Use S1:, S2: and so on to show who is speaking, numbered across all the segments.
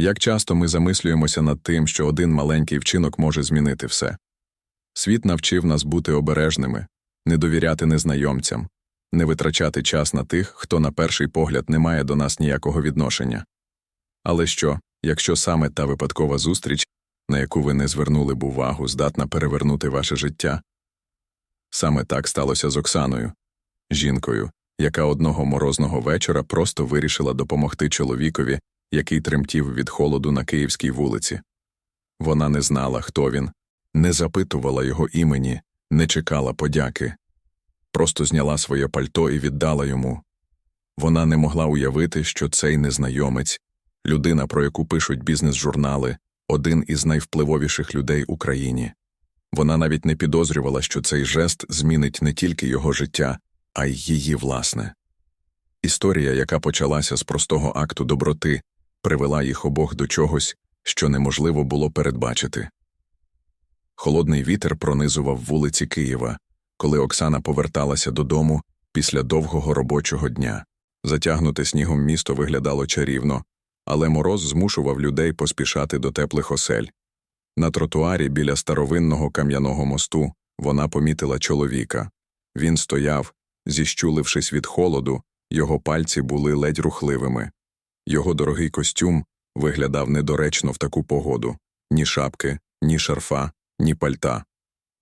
S1: Як часто ми замислюємося над тим, що один маленький вчинок може змінити все. Світ навчив нас бути обережними, не довіряти незнайомцям, не витрачати час на тих, хто на перший погляд не має до нас ніякого відношення. Але що, якщо саме та випадкова зустріч, на яку ви не звернули б увагу, здатна перевернути ваше життя? Саме так сталося з Оксаною, жінкою, яка одного морозного вечора просто вирішила допомогти чоловікові, який тремтів від холоду на київській вулиці. Вона не знала, хто він, не запитувала його імені, не чекала подяки. Просто зняла своє пальто і віддала йому. Вона не могла уявити, що цей незнайомець, людина, про яку пишуть бізнес-журнали, один із найвпливовіших людей Україні. Вона навіть не підозрювала, що цей жест змінить не тільки його життя, а й її власне. Історія, яка почалася з простого акту доброти, привела їх обох до чогось, що неможливо було передбачити. Холодний вітер пронизував вулиці Києва, коли Оксана поверталася додому після довгого робочого дня. Затягнуте снігом місто виглядало чарівно, але мороз змушував людей поспішати до теплих осель. На тротуарі біля старовинного кам'яного мосту вона помітила чоловіка. Він стояв, зіщулившись від холоду, його пальці були ледь рухливими. Його дорогий костюм виглядав недоречно в таку погоду ні шапки, ні шарфа, ні пальта.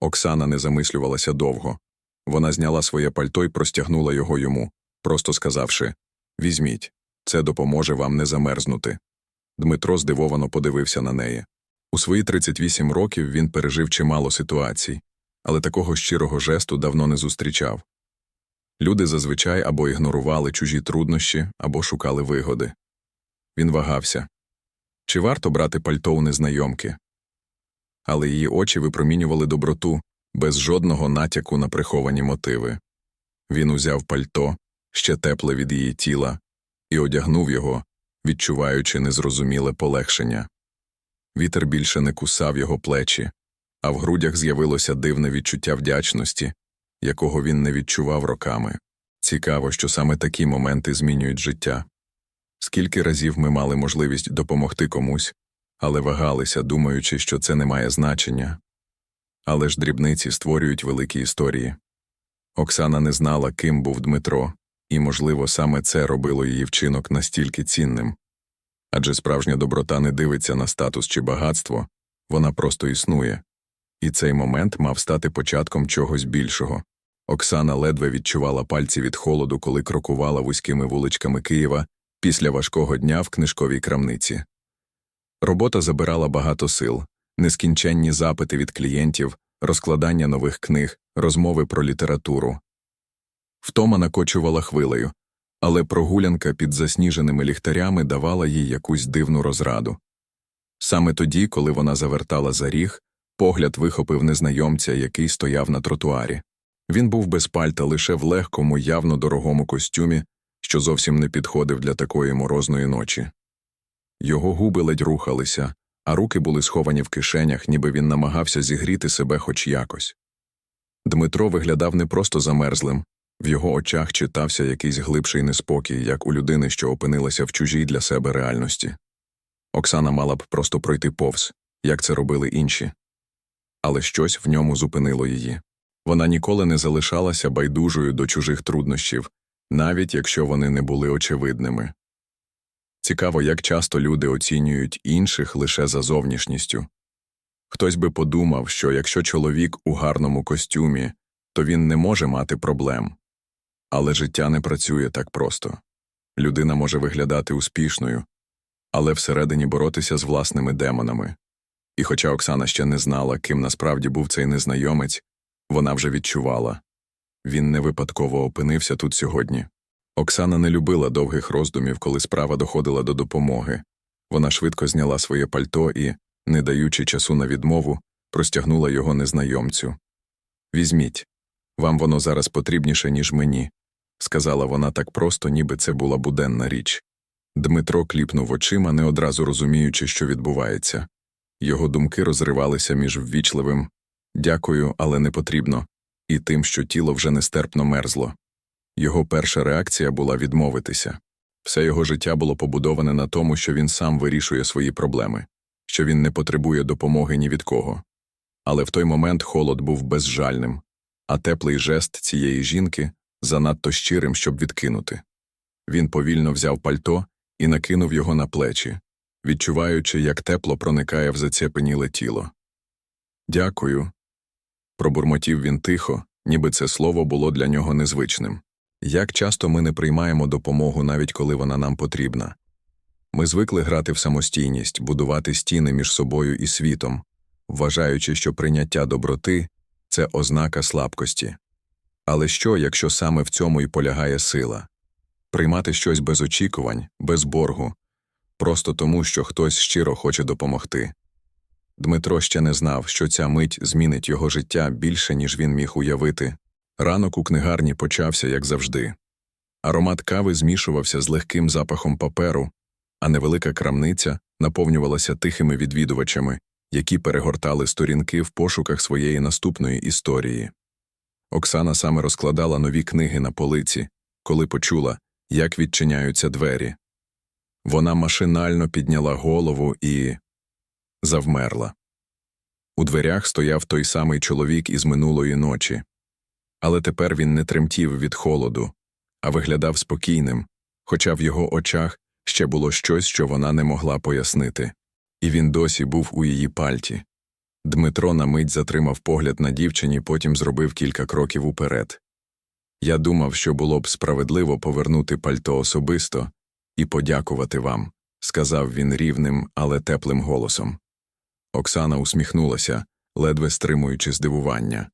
S1: Оксана не замислювалася довго. Вона зняла своє пальто і простягнула його йому, просто сказавши Візьміть, це допоможе вам не замерзнути. Дмитро здивовано подивився на неї. У свої 38 років він пережив чимало ситуацій, але такого щирого жесту давно не зустрічав. Люди зазвичай або ігнорували чужі труднощі, або шукали вигоди. Він вагався чи варто брати пальто у незнайомки? Але її очі випромінювали доброту без жодного натяку на приховані мотиви. Він узяв пальто, ще тепле від її тіла, і одягнув його, відчуваючи незрозуміле полегшення. Вітер більше не кусав його плечі, а в грудях з'явилося дивне відчуття вдячності, якого він не відчував роками. Цікаво, що саме такі моменти змінюють життя. Скільки разів ми мали можливість допомогти комусь, але вагалися, думаючи, що це не має значення. Але ж дрібниці створюють великі історії. Оксана не знала, ким був Дмитро, і, можливо, саме це робило її вчинок настільки цінним. Адже справжня доброта не дивиться на статус чи багатство, вона просто існує. І цей момент мав стати початком чогось більшого. Оксана ледве відчувала пальці від холоду, коли крокувала вузькими вуличками Києва після важкого дня в книжковій крамниці. Робота забирала багато сил, нескінченні запити від клієнтів, розкладання нових книг, розмови про літературу. Втома накочувала хвилею, але прогулянка під засніженими ліхтарями давала їй якусь дивну розраду. Саме тоді, коли вона завертала за ріг, погляд вихопив незнайомця, який стояв на тротуарі. Він був без пальта лише в легкому, явно дорогому костюмі, що зовсім не підходив для такої морозної ночі. Його губи ледь рухалися, а руки були сховані в кишенях, ніби він намагався зігріти себе хоч якось. Дмитро виглядав не просто замерзлим, в його очах читався якийсь глибший неспокій, як у людини, що опинилася в чужій для себе реальності. Оксана мала б просто пройти повз, як це робили інші. Але щось в ньому зупинило її. Вона ніколи не залишалася байдужою до чужих труднощів, навіть якщо вони не були очевидними. Цікаво, як часто люди оцінюють інших лише за зовнішністю. Хтось би подумав, що якщо чоловік у гарному костюмі, то він не може мати проблем. Але життя не працює так просто. Людина може виглядати успішною, але всередині боротися з власними демонами. І хоча Оксана ще не знала, ким насправді був цей незнайомець, вона вже відчувала він не випадково опинився тут сьогодні. Оксана не любила довгих роздумів, коли справа доходила до допомоги. Вона швидко зняла своє пальто і, не даючи часу на відмову, простягнула його незнайомцю. Візьміть, вам воно зараз потрібніше, ніж мені, сказала вона так просто, ніби це була буденна річ. Дмитро кліпнув очима, не одразу розуміючи, що відбувається. Його думки розривалися між ввічливим дякую, але не потрібно, і тим, що тіло вже нестерпно мерзло. Його перша реакція була відмовитися. Все його життя було побудоване на тому, що він сам вирішує свої проблеми, що він не потребує допомоги ні від кого. Але в той момент холод був безжальним, а теплий жест цієї жінки занадто щирим, щоб відкинути. Він повільно взяв пальто і накинув його на плечі, відчуваючи, як тепло проникає в зацепеніле тіло. Дякую. Пробурмотів він тихо, ніби це слово було для нього незвичним. Як часто ми не приймаємо допомогу, навіть коли вона нам потрібна. Ми звикли грати в самостійність, будувати стіни між собою і світом, вважаючи, що прийняття доброти це ознака слабкості. Але що, якщо саме в цьому і полягає сила? Приймати щось без очікувань, без боргу, просто тому, що хтось щиро хоче допомогти. Дмитро ще не знав, що ця мить змінить його життя більше, ніж він міг уявити. Ранок у книгарні почався, як завжди. Аромат кави змішувався з легким запахом паперу, а невелика крамниця наповнювалася тихими відвідувачами, які перегортали сторінки в пошуках своєї наступної історії. Оксана саме розкладала нові книги на полиці, коли почула, як відчиняються двері. Вона машинально підняла голову і завмерла. У дверях стояв той самий чоловік із минулої ночі. Але тепер він не тремтів від холоду, а виглядав спокійним, хоча в його очах ще було щось, що вона не могла пояснити. І він досі був у її пальті. Дмитро на мить затримав погляд на дівчині, потім зробив кілька кроків уперед. Я думав, що було б справедливо повернути пальто особисто і подякувати вам, сказав він рівним, але теплим голосом. Оксана усміхнулася, ледве стримуючи здивування.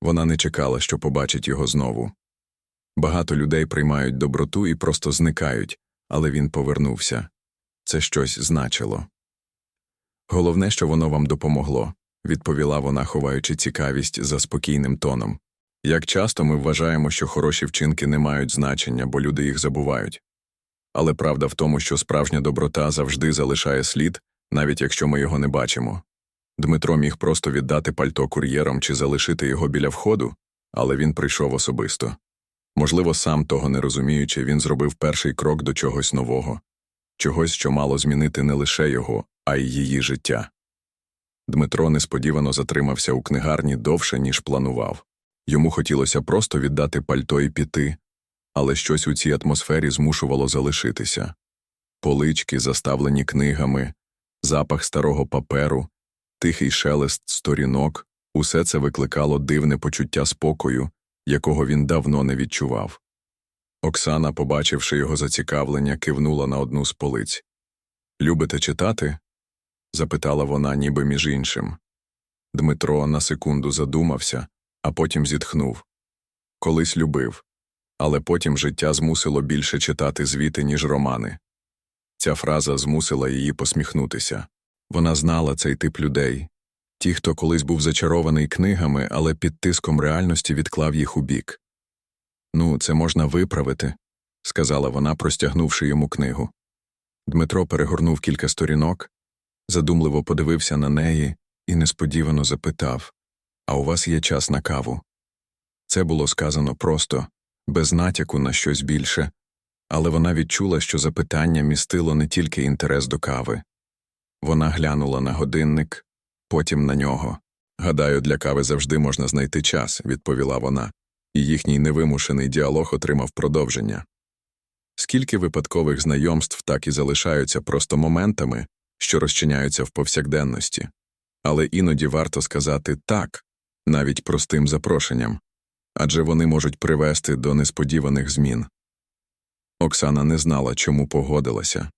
S1: Вона не чекала, що побачить його знову. Багато людей приймають доброту і просто зникають, але він повернувся. Це щось значило. Головне, що воно вам допомогло, відповіла вона, ховаючи цікавість за спокійним тоном. Як часто ми вважаємо, що хороші вчинки не мають значення, бо люди їх забувають. Але правда в тому, що справжня доброта завжди залишає слід, навіть якщо ми його не бачимо. Дмитро міг просто віддати пальто кур'єром чи залишити його біля входу, але він прийшов особисто. Можливо, сам того не розуміючи, він зробив перший крок до чогось нового, чогось, що мало змінити не лише його, а й її життя. Дмитро несподівано затримався у книгарні довше, ніж планував. Йому хотілося просто віддати пальто і піти, але щось у цій атмосфері змушувало залишитися. Полички, заставлені книгами, запах старого паперу, тихий шелест сторінок усе це викликало дивне почуття спокою, якого він давно не відчував. Оксана, побачивши його зацікавлення, кивнула на одну з полиць. Любите читати? запитала вона, ніби між іншим. Дмитро на секунду задумався, а потім зітхнув. Колись любив, але потім життя змусило більше читати звіти, ніж романи. Ця фраза змусила її посміхнутися. Вона знала цей тип людей ті, хто колись був зачарований книгами, але під тиском реальності відклав їх у бік. Ну, це можна виправити, сказала вона, простягнувши йому книгу. Дмитро перегорнув кілька сторінок, задумливо подивився на неї і несподівано запитав А у вас є час на каву? Це було сказано просто, без натяку на щось більше, але вона відчула, що запитання містило не тільки інтерес до кави. Вона глянула на годинник, потім на нього. Гадаю, для кави завжди можна знайти час, відповіла вона, і їхній невимушений діалог отримав продовження. Скільки випадкових знайомств так і залишаються просто моментами, що розчиняються в повсякденності, але іноді варто сказати так, навіть простим запрошенням адже вони можуть привести до несподіваних змін. Оксана не знала, чому погодилася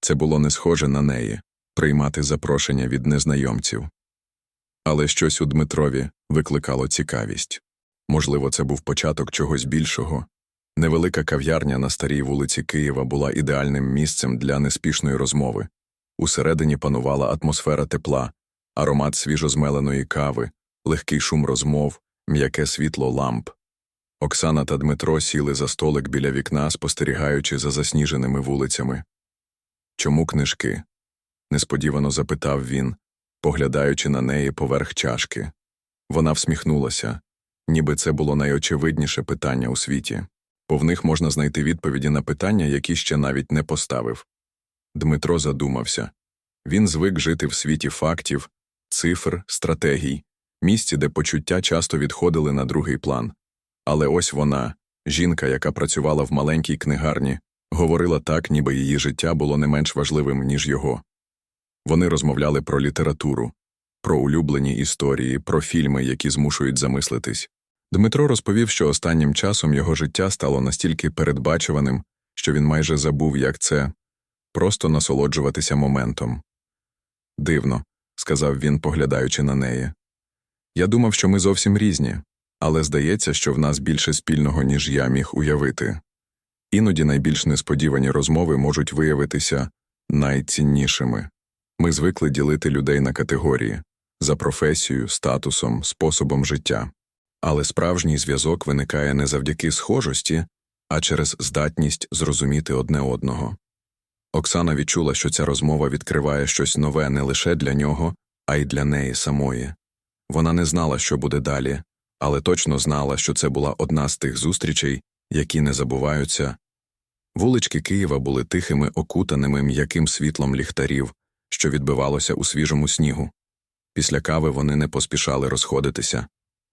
S1: це було не схоже на неї приймати запрошення від незнайомців. Але щось у Дмитрові викликало цікавість можливо, це був початок чогось більшого. Невелика кав'ярня на старій вулиці Києва була ідеальним місцем для неспішної розмови. Усередині панувала атмосфера тепла, аромат свіжозмеленої кави, легкий шум розмов, м'яке світло ламп. Оксана та Дмитро сіли за столик біля вікна, спостерігаючи за засніженими вулицями. Чому книжки? несподівано запитав він, поглядаючи на неї поверх чашки. Вона всміхнулася, ніби це було найочевидніше питання у світі. бо в них можна знайти відповіді на питання, які ще навіть не поставив. Дмитро задумався. Він звик жити в світі фактів, цифр, стратегій, місці, де почуття часто відходили на другий план. Але ось вона, жінка, яка працювала в маленькій книгарні, говорила так, ніби її життя було не менш важливим, ніж його. Вони розмовляли про літературу, про улюблені історії, про фільми, які змушують замислитись. Дмитро розповів, що останнім часом його життя стало настільки передбачуваним, що він майже забув, як це просто насолоджуватися моментом. Дивно, сказав він, поглядаючи на неї. Я думав, що ми зовсім різні, але здається, що в нас більше спільного, ніж я міг уявити. Іноді найбільш несподівані розмови можуть виявитися найціннішими. Ми звикли ділити людей на категорії за професією, статусом, способом життя. Але справжній зв'язок виникає не завдяки схожості, а через здатність зрозуміти одне одного. Оксана відчула, що ця розмова відкриває щось нове не лише для нього, а й для неї самої. Вона не знала, що буде далі, але точно знала, що це була одна з тих зустрічей, які не забуваються. Вулички Києва були тихими, окутаними м'яким світлом ліхтарів, що відбивалося у свіжому снігу. Після кави вони не поспішали розходитися,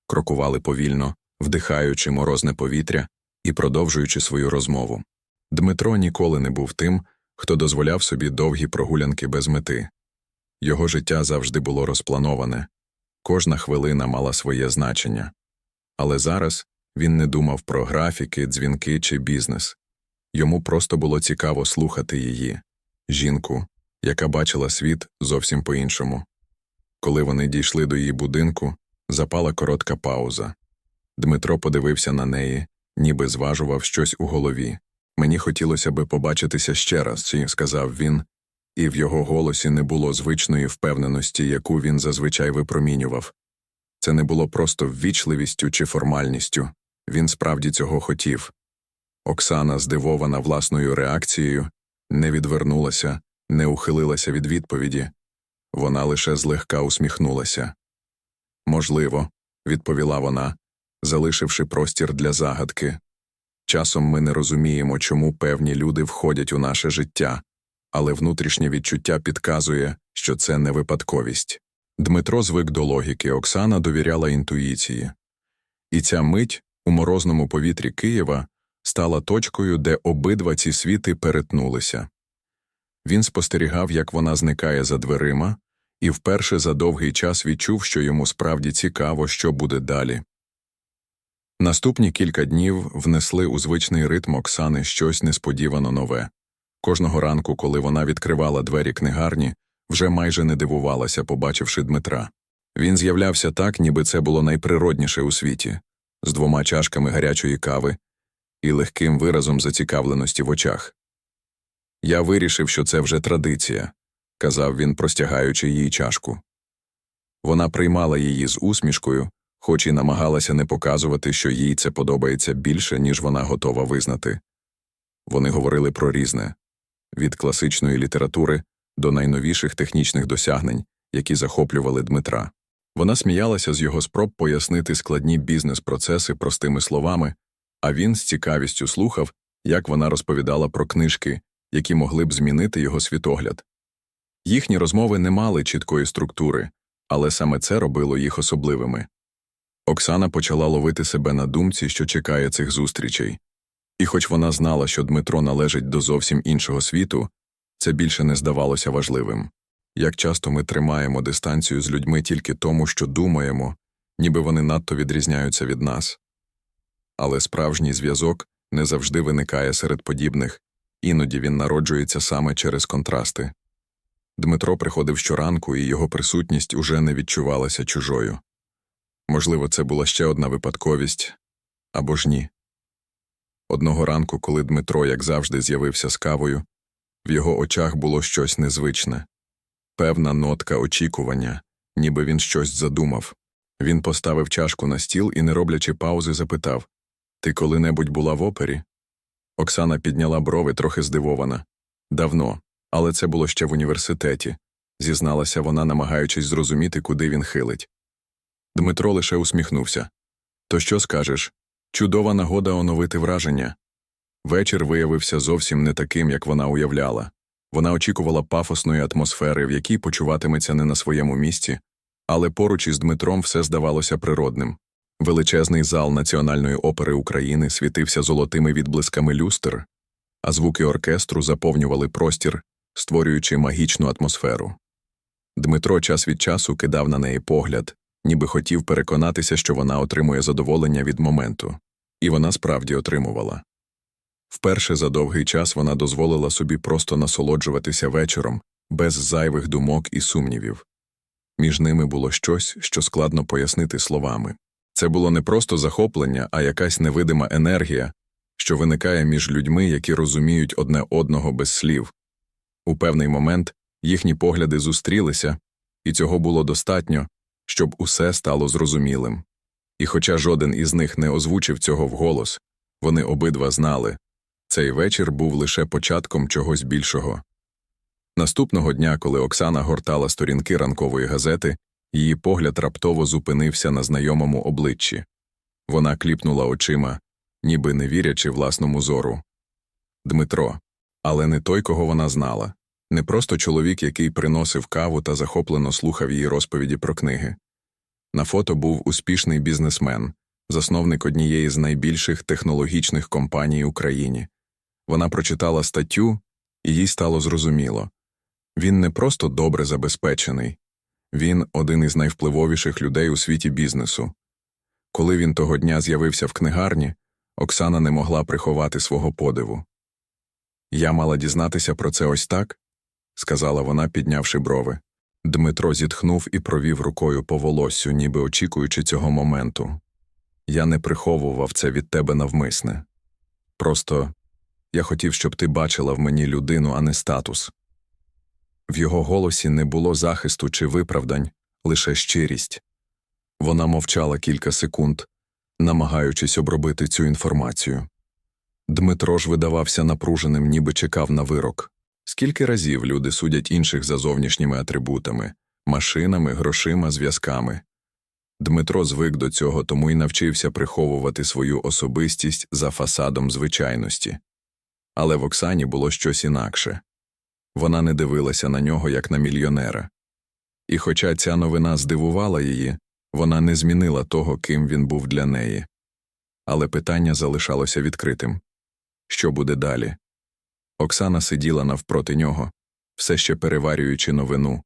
S1: крокували повільно, вдихаючи морозне повітря і продовжуючи свою розмову. Дмитро ніколи не був тим, хто дозволяв собі довгі прогулянки без мети. Його життя завжди було розплановане, кожна хвилина мала своє значення. Але зараз він не думав про графіки, дзвінки чи бізнес. Йому просто було цікаво слухати її, жінку, яка бачила світ зовсім по-іншому. Коли вони дійшли до її будинку, запала коротка пауза. Дмитро подивився на неї, ніби зважував щось у голові. Мені хотілося би побачитися ще раз, сказав він, і в його голосі не було звичної впевненості, яку він зазвичай випромінював. Це не було просто ввічливістю чи формальністю він справді цього хотів. Оксана, здивована власною реакцією, не відвернулася, не ухилилася від відповіді. Вона лише злегка усміхнулася. Можливо, відповіла вона, залишивши простір для загадки. Часом ми не розуміємо, чому певні люди входять у наше життя, але внутрішнє відчуття підказує, що це не випадковість. Дмитро звик до логіки, Оксана довіряла інтуїції. І ця мить у морозному повітрі Києва стала точкою, де обидва ці світи перетнулися. Він спостерігав, як вона зникає за дверима, і вперше за довгий час відчув, що йому справді цікаво, що буде далі. Наступні кілька днів внесли у звичний ритм Оксани щось несподівано нове. Кожного ранку, коли вона відкривала двері книгарні, вже майже не дивувалася, побачивши Дмитра. Він з'являвся так, ніби це було найприродніше у світі, з двома чашками гарячої кави і легким виразом зацікавленості в очах. Я вирішив, що це вже традиція, казав він, простягаючи їй чашку. Вона приймала її з усмішкою, хоч і намагалася не показувати, що їй це подобається більше, ніж вона готова визнати. Вони говорили про різне від класичної літератури до найновіших технічних досягнень, які захоплювали Дмитра. Вона сміялася з його спроб пояснити складні бізнес-процеси простими словами, а він з цікавістю слухав, як вона розповідала про книжки, які могли б змінити його світогляд. Їхні розмови не мали чіткої структури, але саме це робило їх особливими. Оксана почала ловити себе на думці, що чекає цих зустрічей. І хоч вона знала, що Дмитро належить до зовсім іншого світу, це більше не здавалося важливим. Як часто ми тримаємо дистанцію з людьми тільки тому, що думаємо, ніби вони надто відрізняються від нас. Але справжній зв'язок не завжди виникає серед подібних, іноді він народжується саме через контрасти. Дмитро приходив щоранку, і його присутність уже не відчувалася чужою. Можливо, це була ще одна випадковість або ж ні. Одного ранку, коли Дмитро, як завжди, з'явився з кавою, в його очах було щось незвичне певна нотка очікування, ніби він щось задумав. Він поставив чашку на стіл і, не роблячи паузи, запитав Ти коли-небудь була в опері? Оксана підняла брови трохи здивована. Давно, але це було ще в університеті, зізналася вона, намагаючись зрозуміти, куди він хилить. Дмитро лише усміхнувся. То що скажеш? Чудова нагода оновити враження. Вечір виявився зовсім не таким, як вона уявляла. Вона очікувала пафосної атмосфери, в якій почуватиметься не на своєму місці, але поруч із Дмитром все здавалося природним. Величезний зал Національної опери України світився золотими відблисками люстр, а звуки оркестру заповнювали простір, створюючи магічну атмосферу. Дмитро час від часу кидав на неї погляд, ніби хотів переконатися, що вона отримує задоволення від моменту. І вона справді отримувала. Вперше за довгий час вона дозволила собі просто насолоджуватися вечором, без зайвих думок і сумнівів. Між ними було щось, що складно пояснити словами. Це було не просто захоплення, а якась невидима енергія, що виникає між людьми, які розуміють одне одного без слів. У певний момент їхні погляди зустрілися, і цього було достатньо, щоб усе стало зрозумілим. І хоча жоден із них не озвучив цього вголос, вони обидва знали цей вечір був лише початком чогось більшого. Наступного дня, коли Оксана гортала сторінки ранкової газети, її погляд раптово зупинився на знайомому обличчі. Вона кліпнула очима, ніби не вірячи власному зору. Дмитро, але не той, кого вона знала, не просто чоловік, який приносив каву та захоплено слухав її розповіді про книги. На фото був успішний бізнесмен, засновник однієї з найбільших технологічних компаній Україні. Вона прочитала статтю, і їй стало зрозуміло він не просто добре забезпечений, він один із найвпливовіших людей у світі бізнесу. Коли він того дня з'явився в книгарні, Оксана не могла приховати свого подиву. Я мала дізнатися про це ось так, сказала вона, піднявши брови. Дмитро зітхнув і провів рукою по волоссю, ніби очікуючи цього моменту. Я не приховував це від тебе навмисне. Просто я хотів, щоб ти бачила в мені людину, а не статус. В його голосі не було захисту чи виправдань, лише щирість. Вона мовчала кілька секунд, намагаючись обробити цю інформацію. Дмитро ж видавався напруженим, ніби чекав на вирок. Скільки разів люди судять інших за зовнішніми атрибутами машинами, грошима, зв'язками. Дмитро звик до цього, тому й навчився приховувати свою особистість за фасадом звичайності. Але в Оксані було щось інакше вона не дивилася на нього як на мільйонера. І хоча ця новина здивувала її, вона не змінила того, ким він був для неї. Але питання залишалося відкритим що буде далі? Оксана сиділа навпроти нього, все ще переварюючи новину,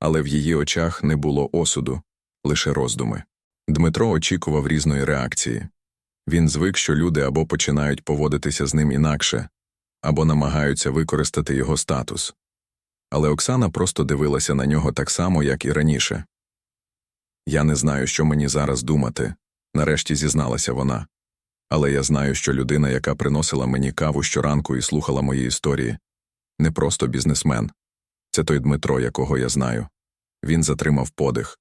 S1: але в її очах не було осуду, лише роздуми. Дмитро очікував різної реакції. Він звик, що люди або починають поводитися з ним інакше, або намагаються використати його статус. Але Оксана просто дивилася на нього так само, як і раніше. Я не знаю, що мені зараз думати, нарешті зізналася вона. Але я знаю, що людина, яка приносила мені каву щоранку і слухала мої історії, не просто бізнесмен. Це той Дмитро, якого я знаю. Він затримав подих.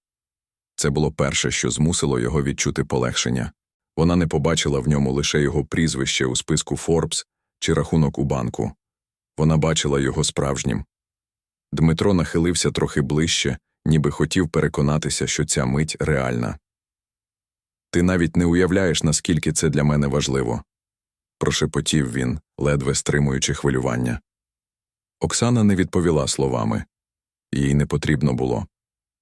S1: Це було перше, що змусило його відчути полегшення. Вона не побачила в ньому лише його прізвище у списку Форбс чи рахунок у банку. Вона бачила його справжнім. Дмитро нахилився трохи ближче, ніби хотів переконатися, що ця мить реальна. Ти навіть не уявляєш, наскільки це для мене важливо. прошепотів він, ледве стримуючи хвилювання. Оксана не відповіла словами їй не потрібно було.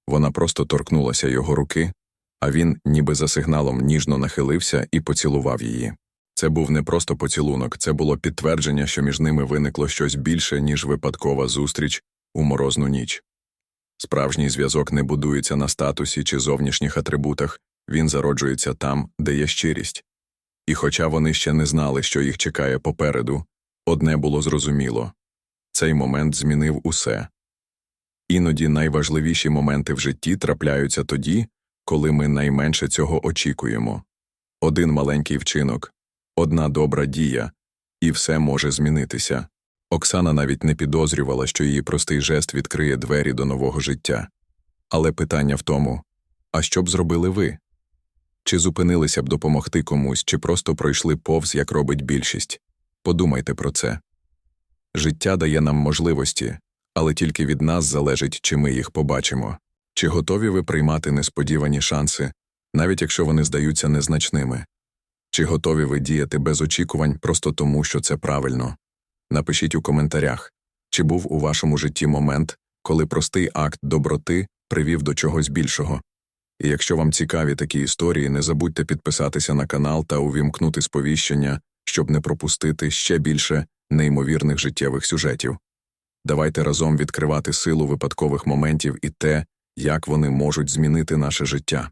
S1: Вона просто торкнулася його руки, а він, ніби за сигналом, ніжно нахилився і поцілував її. Це був не просто поцілунок, це було підтвердження, що між ними виникло щось більше, ніж випадкова зустріч у морозну ніч. Справжній зв'язок не будується на статусі чи зовнішніх атрибутах, він зароджується там, де є щирість. І хоча вони ще не знали, що їх чекає попереду, одне було зрозуміло цей момент змінив усе. Іноді найважливіші моменти в житті трапляються тоді, коли ми найменше цього очікуємо. Один маленький вчинок, одна добра дія, і все може змінитися. Оксана навіть не підозрювала, що її простий жест відкриє двері до нового життя. Але питання в тому а що б зробили ви? Чи зупинилися б допомогти комусь, чи просто пройшли повз, як робить більшість? Подумайте про це. Життя дає нам можливості, але тільки від нас залежить, чи ми їх побачимо, чи готові ви приймати несподівані шанси, навіть якщо вони здаються незначними. Чи готові ви діяти без очікувань просто тому, що це правильно? Напишіть у коментарях, чи був у вашому житті момент, коли простий акт доброти привів до чогось більшого. І якщо вам цікаві такі історії, не забудьте підписатися на канал та увімкнути сповіщення, щоб не пропустити ще більше неймовірних життєвих сюжетів. Давайте разом відкривати силу випадкових моментів і те, як вони можуть змінити наше життя.